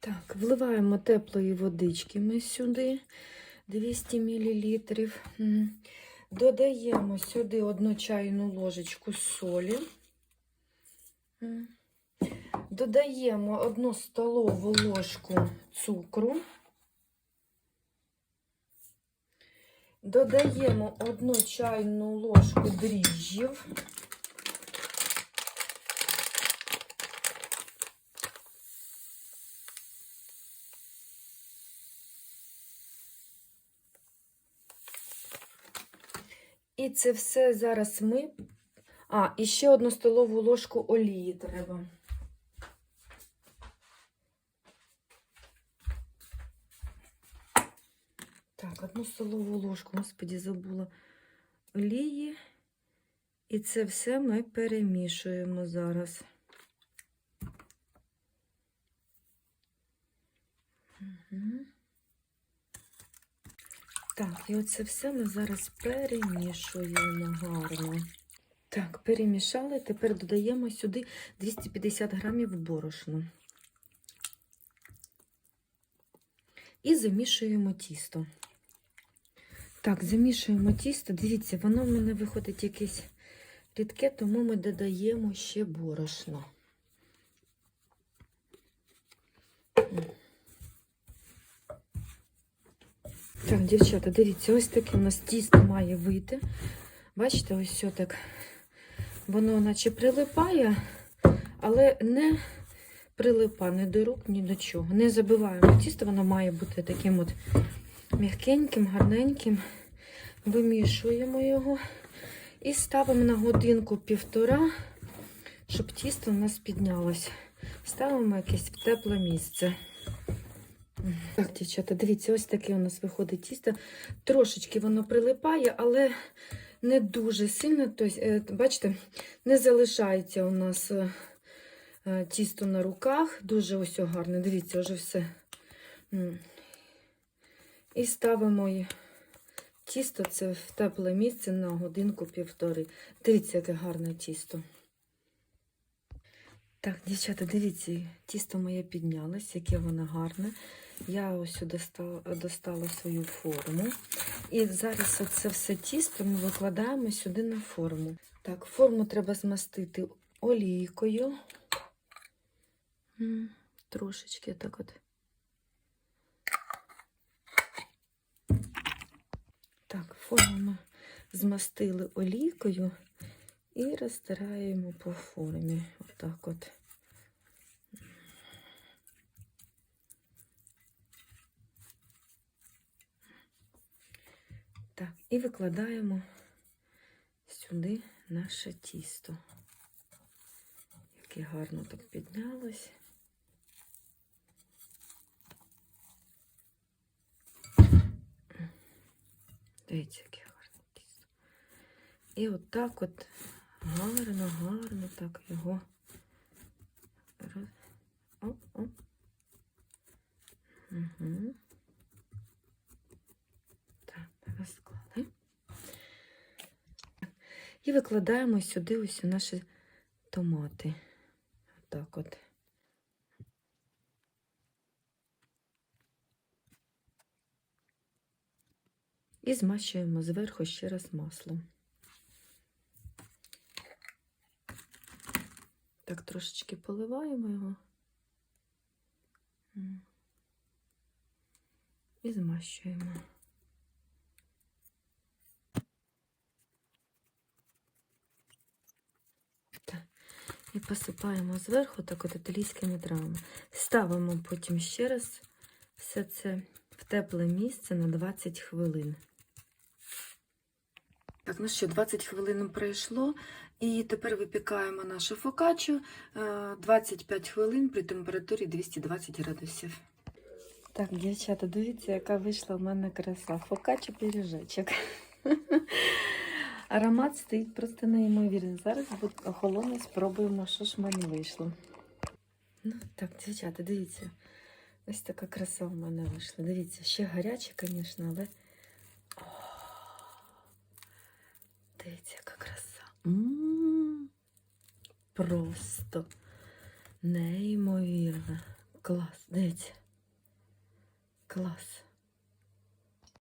Так, вливаємо теплої водички ми сюди 200 мл. Додаємо сюди одну чайну ложечку солі. Додаємо одну столову ложку цукру. Додаємо одну чайну ложку дріжджів. І це все зараз ми. А, і ще одну столову ложку олії треба. Так, одну столову ложку, господі, забула олії. І це все ми перемішуємо зараз. Угу. Так, і оце все ми зараз перемішуємо гарно. Так, перемішали. Тепер додаємо сюди 250 грамів борошна. І замішуємо тісто. Так, замішуємо тісто. Дивіться, воно в мене виходить якесь рідке, тому ми додаємо ще борошно. Так, дівчата, дивіться, ось таке у нас тісто має вийти. Бачите, ось все так. Воно наче прилипає, але не прилипа ні до рук, ні до чого. Не забиваємо тісто, воно має бути таким от м'якеньким, гарненьким. Вимішуємо його і ставимо на годинку півтора, щоб тісто у нас піднялось. Ставимо якесь в тепле місце. Так, дівчата, дивіться, ось таке у нас виходить тісто. Трошечки воно прилипає, але не дуже сильно. Тобто, е, бачите, не залишається у нас е, е, тісто на руках. Дуже ось гарне. Дивіться, вже все. І ставимо тісто це в тепле місце на годинку-півтори. Дивіться, яке гарне тісто. Так, дівчата, дивіться, тісто моє піднялось, яке воно гарне. Я ось достала, достала свою форму. І зараз це все тісто ми викладаємо сюди на форму. Так, форму треба змастити олійкою. Трошечки так от. Так, форму ми змастили олійкою і розтираємо по формі. Отак от. Так, і викладаємо сюди наше тісто. Яке гарно так піднялось. Дивіться, яке гарне тісто. І отак от гарно, гарно так його. роз- О, о. Угу. Так, розклали. І викладаємо сюди ось наші томати. Отак от. І змащуємо зверху ще раз маслом. Так, трошечки поливаємо його. І змащуємо. І посипаємо зверху так от італійськими травами. Ставимо потім ще раз все це в тепле місце на 20 хвилин. Так, ну що, 20 хвилин пройшло, і тепер випікаємо нашу фокаччу е, 25 хвилин при температурі 220 градусів. Так, дівчата, дивіться, яка вийшла в мене краса. Фокачча пиріжечок. Аромат стоїть просто неймовірний. Зараз буде охолоне, спробуємо, що ж в мене вийшло. Ну, так, дівчата, дивіться. Ось така краса в мене вийшла. Дивіться, ще гаряче, звісно, але. О, Дивіться, яка краса. М, Просто неймовірно. Клас, дивіться. Клас.